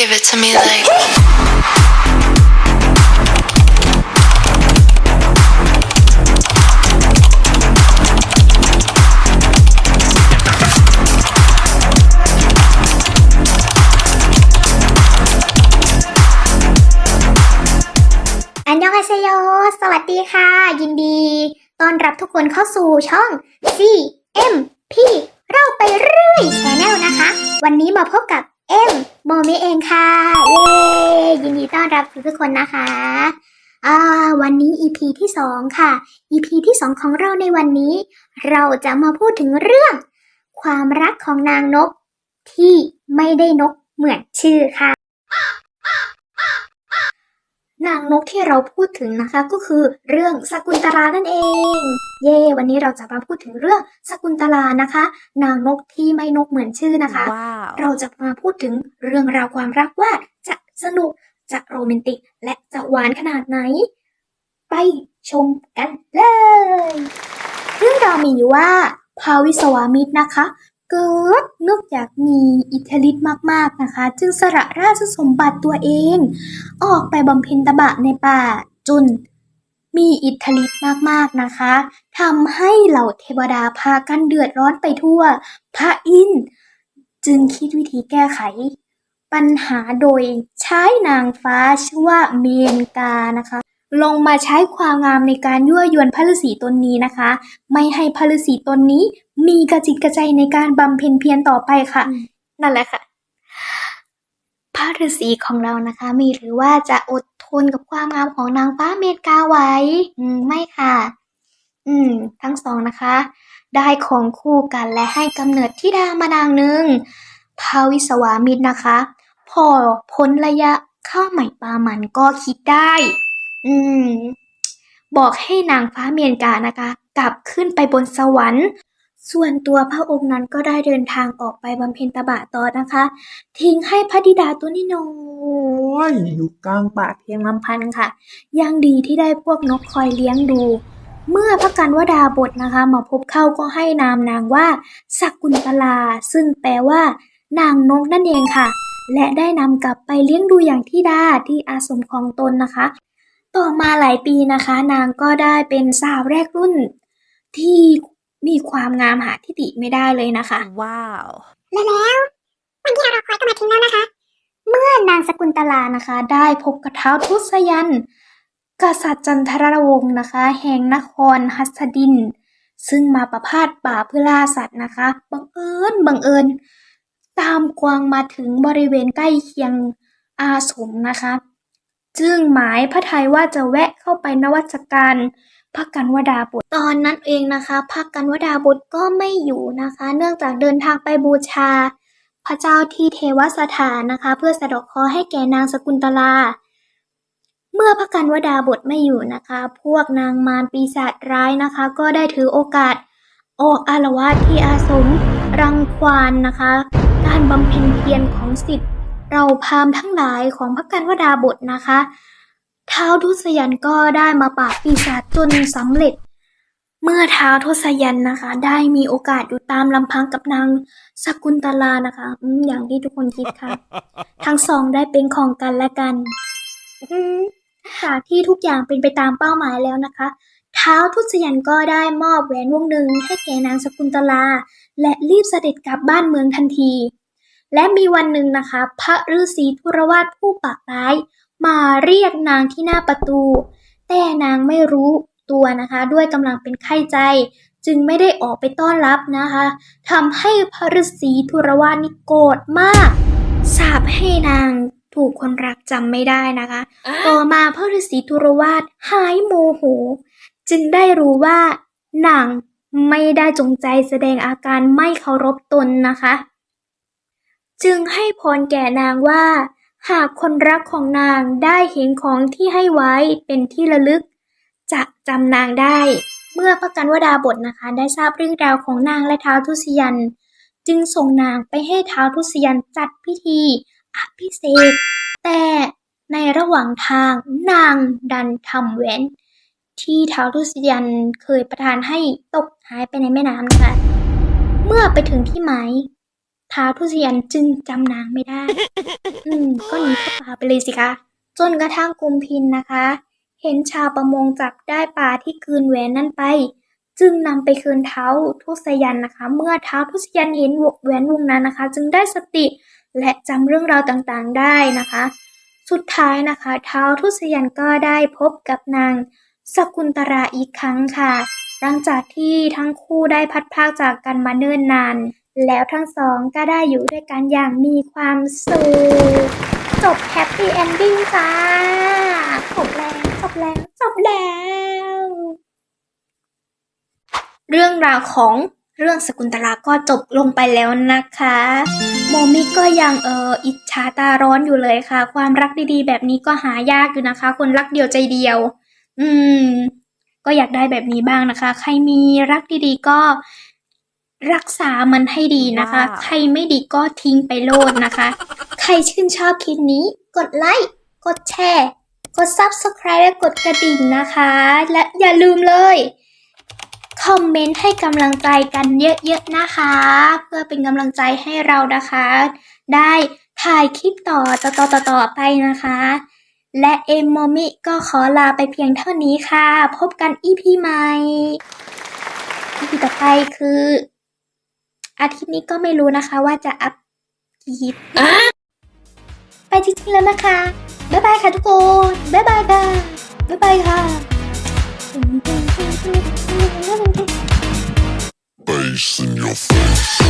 Give it to me like. อันยองอาเซโยสวัสดีค่ะ ยินดีต้อนรับทุกคนเข้าสู่ช่อง CMP เราไปเรื่อยชแนลนะคะ วันนี้มาพบกับเอ็ม โมเมเองค่ะ เย้ยินดีต้อนรับทุกคนนะคะอ่าวันนี้ EP ที่2ค่ะ EP ที่2ของเราในวันนี้ เราจะมาพูดถึงเรื่อง ความรักของนางนกที่ไม่ได้นกเหมือนชื่อค่ะ นางนกที่เราพูดถึงนะคะก็คือเรื่องสกุลตลานั่นเอง เย่วันนี้เราจะมาพูดถึงเรื่องสกุลตลานะคะ นางนกที่ไม่นกเหมือนชื่อนะคะ Wow. เราจะมาพูดถึงเรื่องราวความรักว่าจะสนุกจะโรแมนติก และจะหวานขนาดไหน ไปชมกันเลย เรื่องราวมีอยู่ว่า พาวิสวามิตรนะคะ เกิดนึกอยากมีอิทธิฤทธิ์มากๆนะคะ จึงสละราชสมบัติตัวเอง ออกไปบำเพ็ญตบะในป่าจนมีอิทธิฤทธิ์มากๆนะคะทำให้เหล่าเทวดาพากันเดือดร้อนไปทั่ว พระอินทร์จึงคิดวิธีแก้ไข ปัญหาโดยใช้นางฟ้าชื่อว่าเมนกานะคะ ลงมาใช้ความงามในการยั่วยวนพระฤาษีตนนี้นะคะ ไม่ให้พระฤาษีตนนี้มีกระจิตกระใจในการบำเพ็ญเพียรต่อไปค่ะ นั่นแหละค่ะพระฤาษีของเรานะคะ มีหรือว่าจะอดทนกับความงามของนางฟ้าเมตกาไว้อืมไม่ค่ะ อืม ทั้งสองนะคะ ได้ของคู่กันและให้กำเนิดที่ดามานางหนึ่งพาวิสวามิตรนะคะ พอพ้นระยะเข้าใหม่ปลามันก็คิดได้ อืม บอกให้นางฟ้าเมียนกานะคะ กลับขึ้นไปบนสวรรค์ ส่วนตัวพระองค์นั้นก็ได้เดินทางออกไปบำเพ็ญตบะต่อนะคะ ทิ้งให้พระธิดาตัวนี้นอยอยู่กลางป่าเพียงลำพันค่ะ ยังดีที่ได้พวกนกคอยเลี้ยงดูเมื่อพระกันวดาบทนะคะมาพบเข้าก็ให้นามนางว่าสักกุลตลา ซึ่งแปลว่า นางนกนั่นเองค่ะ และได้นำกลับไปเลี้ยงดูอย่างที่ดาที่อาสมของตนนะคะ ต่อมาหลายปีนะคะ นางก็ได้เป็นสาวแรกรุ่น ที่มีความงามหาที่ติไม่ได้เลยนะคะ Wow. และแล้ววันที่เราคอยก็มาถึงแล้วนะคะ เมื่อนางสกุลตลานะคะ ได้พบกับเท้าวทุสยัน กษัตริย์จันทรวงศ์นะคะ แห่งนครฮัสดิน ซึ่งมาประพาสป่าเพื่อล่าสัตว์นะคะ บังเอิญบังเอิญ ตามกวางมาถึงบริเวณใกล้เคียงอาสมนะคะ จึงหมายพระทัยว่าจะแวะเข้าไปนวัตการพระกันวดาบท ตอนนั้นเองนะคะพระกันวดาบทก็ไม่อยู่นะคะ เนื่องจากเดินทางไปบูชา พระเจ้าที่เทวสถานนะคะ เพื่อสะดอกคระห์ให้แก่นางสกุลตลา เมื่อพระกันวดาบทไม่อยู่นะคะ พวกนางมารปีศาจร้ายนะคะ ก็ได้ถือโอกาสออกอารวาสที่อาสมรังควานนะคะ การบำเพ็ญเพียรของสิทธิ์ เราพราหมณ์ทั้งหลายของพระกันวดาบทนะคะท้าวทุสยันก็ได้มาปราบปีศาจจนสำเร็จ เมื่อท้าวทศยันนะคะ ได้มีโอกาสอยู่ตามลำพังกับนางสกุลตลานะคะอืมอย่างที่ทุกคนคิดค่ะ ทั้งสองได้เป็นของกันและกันอืมจากที่ทุกอย่างเป็นไปตามเป้าหมายแล้วนะคะท้าวทุสยันก็ได้มอบแหวนวงหนึ่งให้แก่นางสกุลตลา และรีบเสด็จกลับบ้านเมืองทันที และมีวันหนึ่งนะคะ พระฤาษีธุรวาสผู้ปากร้าย มาเรียกนางที่หน้าประตู แต่นางไม่รู้ตัวนะคะ ด้วยกำลังเป็นไข้ใจ จึงไม่ได้ออกไปต้อนรับนะคะทำให้พระฤาษีธุรวาสนี่โกรธมากสาปให้นางถูกคนรักจำไม่ได้นะคะ ต่อมาพระฤาษีธุรวาสหายโมโห จึงได้รู้ว่านางไม่ได้จงใจแสดงอาการไม่เคารพตนนะคะ จึงให้พรแก่นางว่า หากคนรักของนางได้เห็นของที่ให้ไว้เป็นที่ระลึก จะจำนางได้ เมื่อพระกันวดาบทนะคะ ได้ทราบเรื่องราวของนางและท้าวทุสยัน จึงส่งนางไปให้ท้าวทุสยันจัดพิธีอภิเษกแต่ในระหว่างทางนางดันทำแหวนที่ท้าวทุสยันเคยประทานให้ตกหายไปในแม่น้ำนะคะ เมื่อไปถึงที่หมาย ท้าวทุสยันจึงจำนางไม่ได้ อืม ก็หนีเข้าป่าไปเลยสิคะ จนกระทั่งกุมพินนะคะ เห็นชาวประมงจับได้ปลาที่คืนแหวนนั่นไป จึงนำไปคืนเท้าทุสยันนะคะ เมื่อเท้าทุสยันเห็นแหวนวงนั้นนะคะ จึงได้สติและจำเรื่องราวต่างๆได้นะคะ สุดท้ายนะคะเท้าทุสยันก็ได้พบกับนางสกุลตราอีกครั้งค่ะ หลังจากที่ทั้งคู่ได้พัดพรากจากกันมาเนิ่นนาน แล้วทั้งสองก็ได้อยู่ด้วยกันอย่างมีความสุข จบแฮปปี้เอนดิ้งจ้า จบแล้ว จบแล้ว จบแล้ว เรื่องราวของเรื่องสกุลตลาก็จบลงไปแล้วนะคะ โมมิก็ยังเอออิจฉาตาร้อนอยู่เลยค่ะ ความรักดีๆ แบบนี้ก็หายากอยู่นะคะ คนรักเดียวใจเดียว อืม ก็อยากได้แบบนี้บ้างนะคะ ใครมีรักดีๆก็ รักษามันให้ดีนะคะว้าวใครไม่ดีก็ทิ้งไปโลดนะคะ ใครชื่นชอบคลิปนี้ กดไลค์ กดแชร์ กด Subscribe และกดกระดิ่งนะคะ และอย่าลืมเลย คอมเมนต์ให้กำลังใจกันเยอะๆนะคะ เพื่อเป็นกำลังใจให้เรานะคะ ได้ถ่ายคลิปต่อต่อต่อต่อต่อไปนะคะ และเอมโมมิก็ขอลาไปเพียงเท่านี้ค่ะ พบกันอีพีใหม่อีพีต่อไปคือ อาทิตย์นี้ก็ไม่รู้นะคะว่าจะอัพกี่คลิปไปจริงๆแล้วนะคะ บ๊ายบายค่ะทุกคน บ๊ายบายค่ะ บ๊ายบายค่ะ bass in your face.